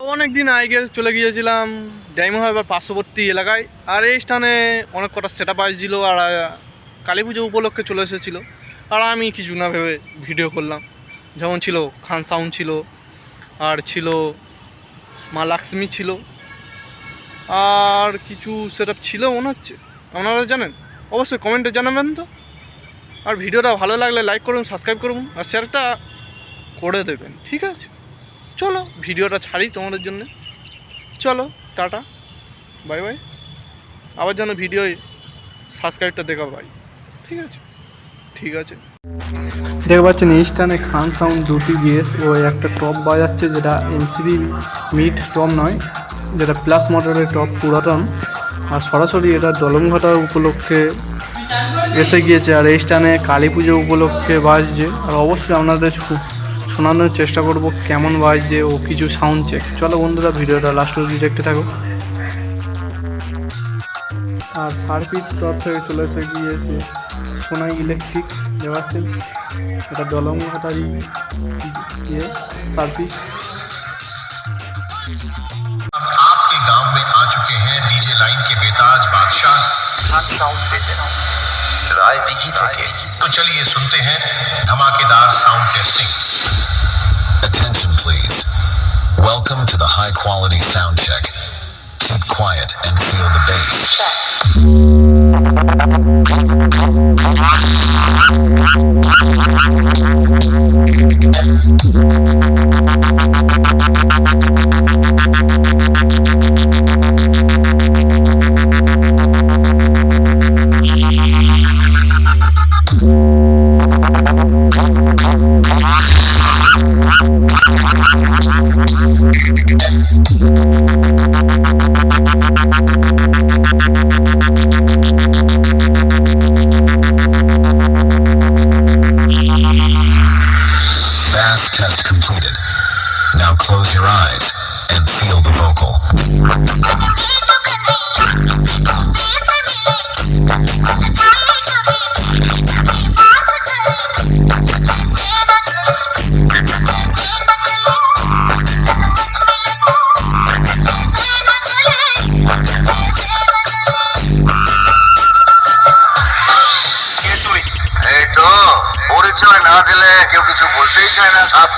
অনেক দিন আগে চলে গিয়েছিলাম ডায়মন্ড হারবার পার্শ্ববর্তী এলাকায়, আর এই স্থানে অনেক কটা সেট আপ আসছিল আর কালী পুজো উপলক্ষে চলে এসেছিল। আর আমি কিছু না ভেবে ভিডিও করলাম। যেমন ছিল খান সাউন্ড ছিল, আর ছিল মা লক্ষ্মী ছিল। আর কিছু সেট ছিল মনে হচ্ছে। আপনারা জানেন? অবশ্যই কমেন্টে জানাবেন তো। আর ভিডিওটা ভালো লাগলে লাইক করুন সাবস্ক্রাইব করুন, আর শেয়ারটা করে দেবেন, ঠিক আছে? চলো, ভিডিওটা ছাড়ি তোমাদের জন্য। চলো, টাটা, বাই বাই। আবার যেন ভিডিও সাবস্ক্রাইবটা দেখা পাই ঠিক আছে? ঠিক আছে। দেখতে পাচ্ছেন এই স্টানে খান সাউন্ড দুটি বিএস ও একটা টপ বাজাচ্ছে, যেটা এনসিবি মিড টপ নয়, যেটা প্লাস মডেলের টপ পুরাতন। আর সরাসরি এটা দলমঘাটা উপলক্ষে এসে গিয়েছে, আর এই স্টানে কালী পুজো উপলক্ষে বাজছে। আর অবশ্যই আপনাদের শোনানোর চেষ্টা করব কেমন বাজছে ও কিছু সাউন্ড চেক চলো বন্ধুরা ভিডিওটা লাস্ট অবধি দেখতে থাকো আর সার্ভিস তরফ থেকে চলে এসে গিয়েছে সোনাই ইলেকট্রিক দেওয়াচ্ছেন এটা দলংঘাটারি ইয়ে সার্ভিস आपके गांव में आ चुके हैं डीजे लाइन के बेताज बादशाह খান সাউন্ড পেয়েছেন রায় দিঘি থেকে तो चलिए सुनते हैं धमाकेदार sound testing attention please welcome to the high quality sound check keep quiet and feel the bass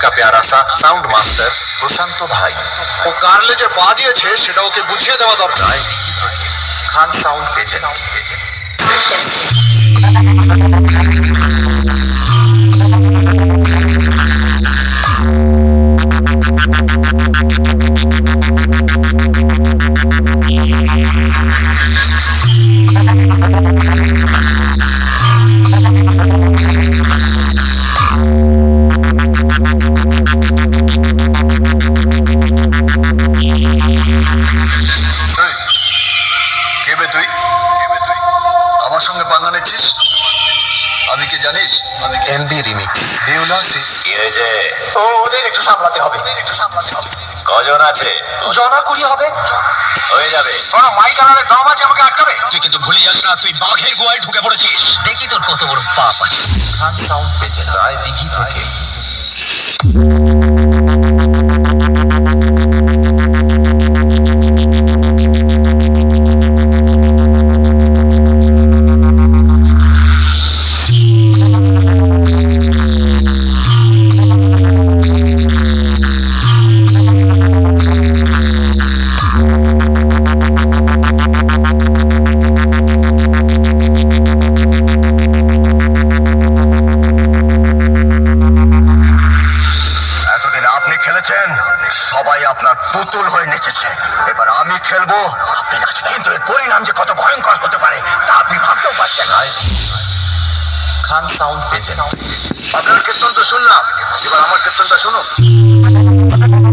চায় না आपका प्यारा सा साउंड मास्टर প্রশান্ত ভাই ও কার্লে যে পা দিয়েছে সেটা ওকে বুঝিয়ে দেওয়া দরকার রায় দিঘি থেকে খান সাউন্ড পেয়েছেন সি কি ও ওদের একটু সামলাতে হবে। একটু সামলাতে হবে কজন আছে? জনা কুড়ি হবে। হয়ে যাবে। শোনো মাইক আনারে দম আছে আমাকে আটকাবে? তুই কিন্তু ভুলে যাস না তুই বাঘের গোয়ায় ঢুকে পড়েছিস। দেখি তোর কত বড় পাপ আছে। খান সাউন্ড পেয়েছে। রায় দিঘি থেকে। এবার আমি খেলব। আপনি কিন্তু এর পরিণাম যে কত ভয়ঙ্কর হতে পারে তা আপনি ভাবতেও পারছেন না। খান সাউন্ড পেয়েছেন। আপনার কীর্তন তো শুনলাম। এবার আমার কীর্তনটা শুনুন।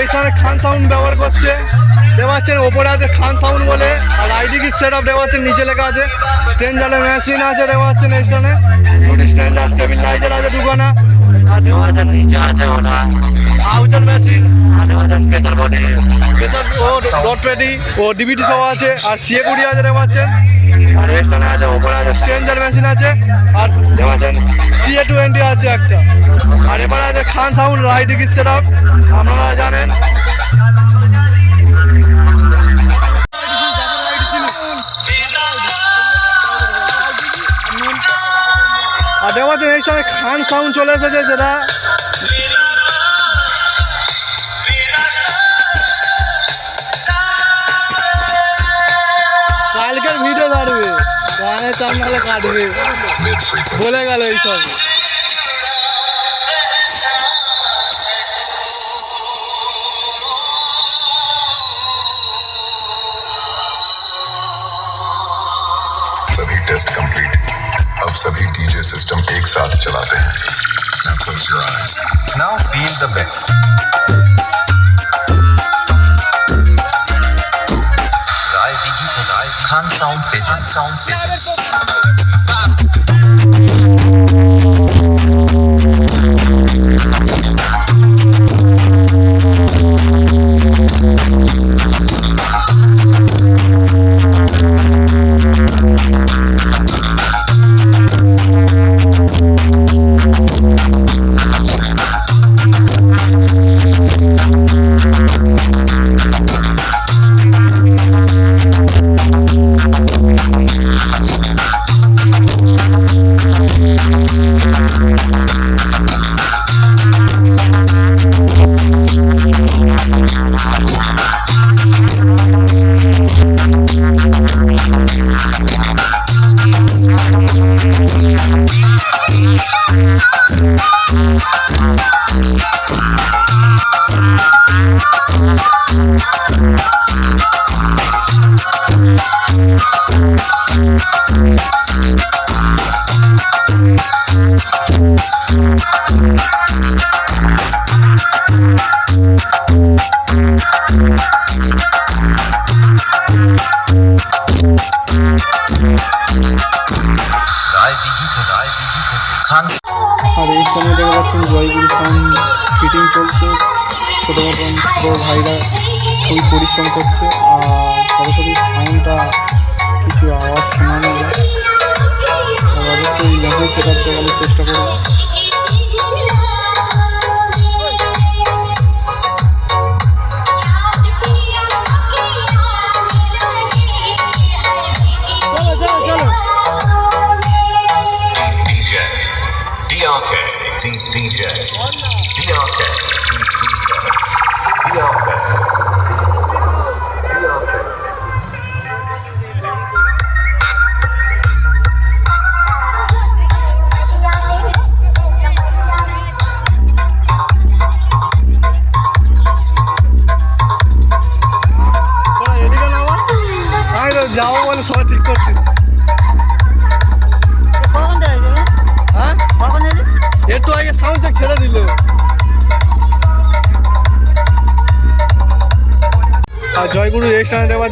এইখানে খান সাউন্ড ব্যবহার করছে। দেওয়া হচ্ছে ওপরে আছে খান সাউন্ড বলে আর আইডি কি সেট আপ দেওয়াচ্ছেন নিচে লেখা আছে। স্ট্যান্ডার্ডের মেশিন আছে দেওয়াচ্ছেন এইখানে দুটি স্ট্যান্ডার্ড স্টেবিলাইজার আছে। দুখানা নিচে আছে ওটা আউটার মেশিন আর দেওয়াচ্ছেন প্রেসার বডি প্রেসার ও ডট ও ডিবিটি সহ আছে আর সিএ কুড়ি আছে। পাচ্ছেন আর এখানে আছে ওপর আছে। স্ট্যান্ডার্ড মেশিন আছে আর সিএ টোয়েন্টি আছে একটা। আর এবার আছে খান সাউন্ড রাইডিং সেট আপ আপনারা জানেন। আর দেখা পাচ্ছেন এই সময় খান সাউন্ড চলে এসেছে যেটা কালকের ভিডিও দাঁড়বে গানের চান্দালে কাটবে. বলে গেল এইসব साथ चलाते हैं Now close your eyes. Now feel the bass. Khan Sound Pigeon, Sound Pigeon. ছোটো ভাইরা খুবই পরিশ্রম করছে আর সরাসরি সাউন্ডটা কিছু আওয়াজ শোনানো যায় অবশ্যই মেসেজ সেট আপ দেওয়ানোর চেষ্টা করব DJ. DRK. D- DJ.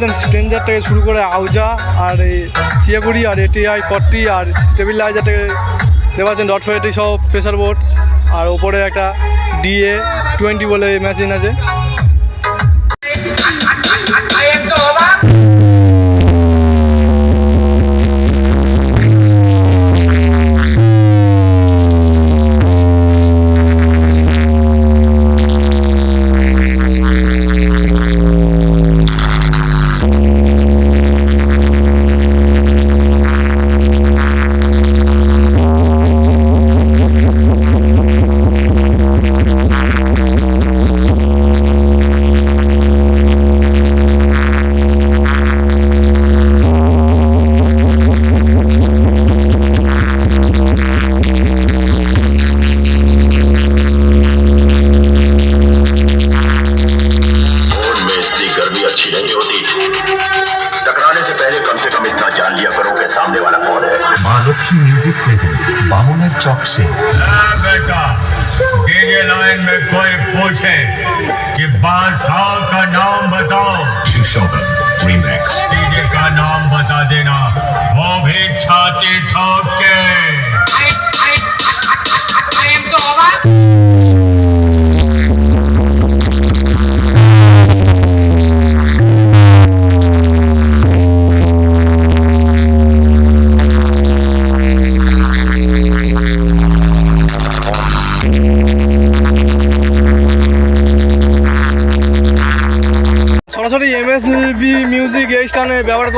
যান স্ট্রেঞ্জার থেকে শুরু করে আউজা আর এই সিয়াগুড়ি আর এটিআই ফর্টি আর স্টেবিলাইজার থেকে দেখতে পাচ্ছেন ডট ফোয়েটি সব প্রেশার বোর্ড আর ওপরে একটা ডিএ টোয়েন্টি বলে মেশিন আছে। बामुनर चौक से। हाँ, बेटा। डीजे लाइन में कोई पूछे कि बादशाह का नाम बताओ। डीजे का नाम बता देना। वो भी छाती ठोक के।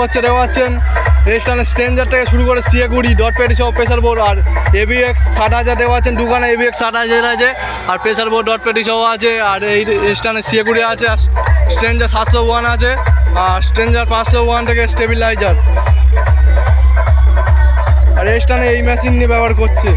করছে দেখতে পাচ্ছেন? এই স্ট্রেঞ্জার থেকে শুরু করে সিএগুড়ি ডট পেটি সব প্রেশার বোর্ড আর এবিএক্স ষাট হাজার পাচ্ছেন দোকানে এবিএক্স ষাট হাজার আছে, আর প্রেশার বোর্ড ডট পেটি সব আছে, আর এই স্থানে সিএগুড়ি আছে, আর স্ট্রেঞ্জার সাতশো ওয়ান আছে, আর স্ট্রেঞ্জার পাঁচশো ওয়ান থেকে স্টেবিলাইজার আর স্থানে এই মেশিন নিয়ে ব্যবহার করছে।